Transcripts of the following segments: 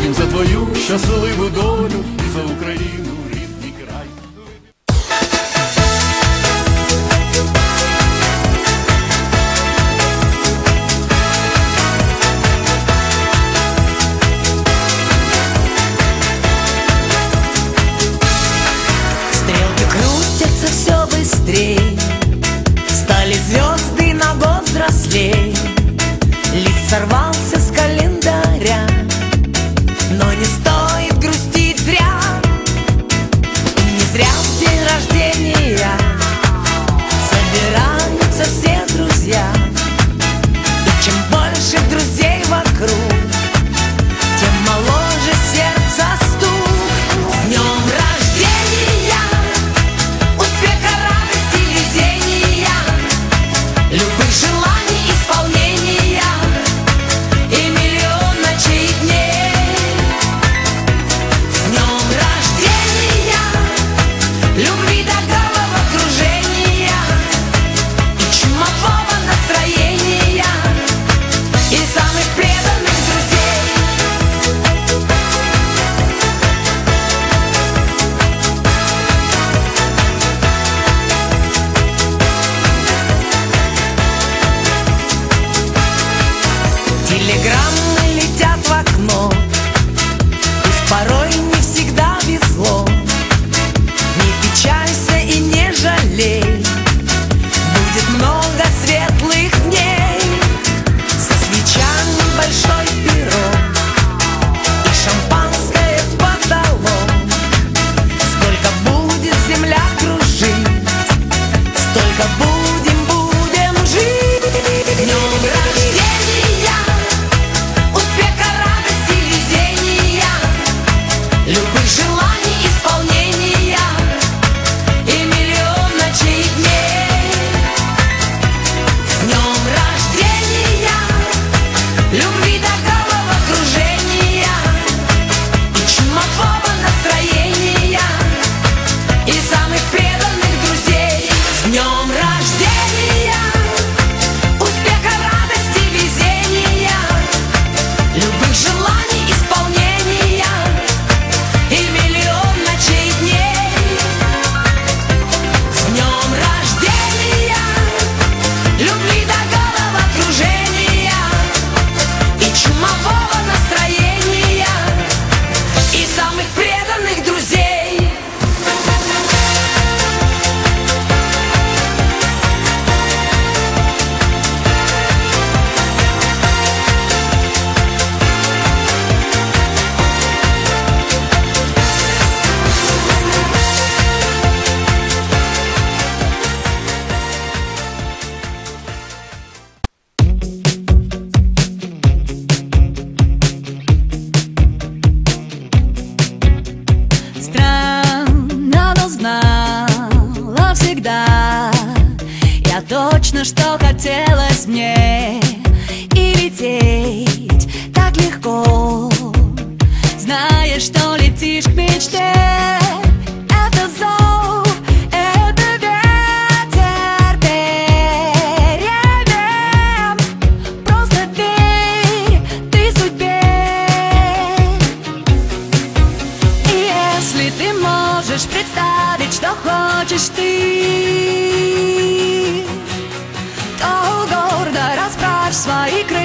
вип'ємо за твою щасливу долю і за Україну свои крылья.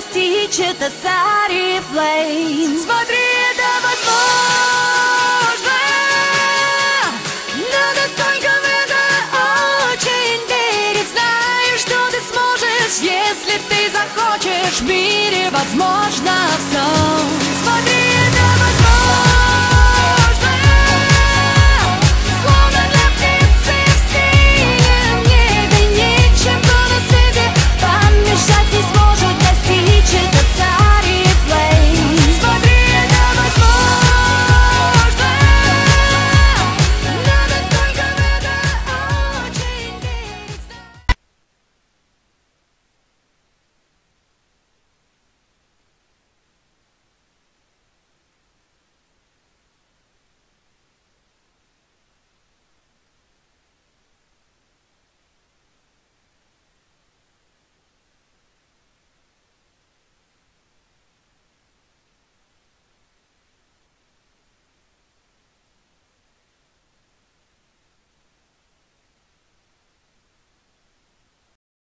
достичь, это Сари Флейм. Смотри, это возможно. Надо только в это очень верить. Знаю, что ты сможешь, если ты захочешь. В мире возможно.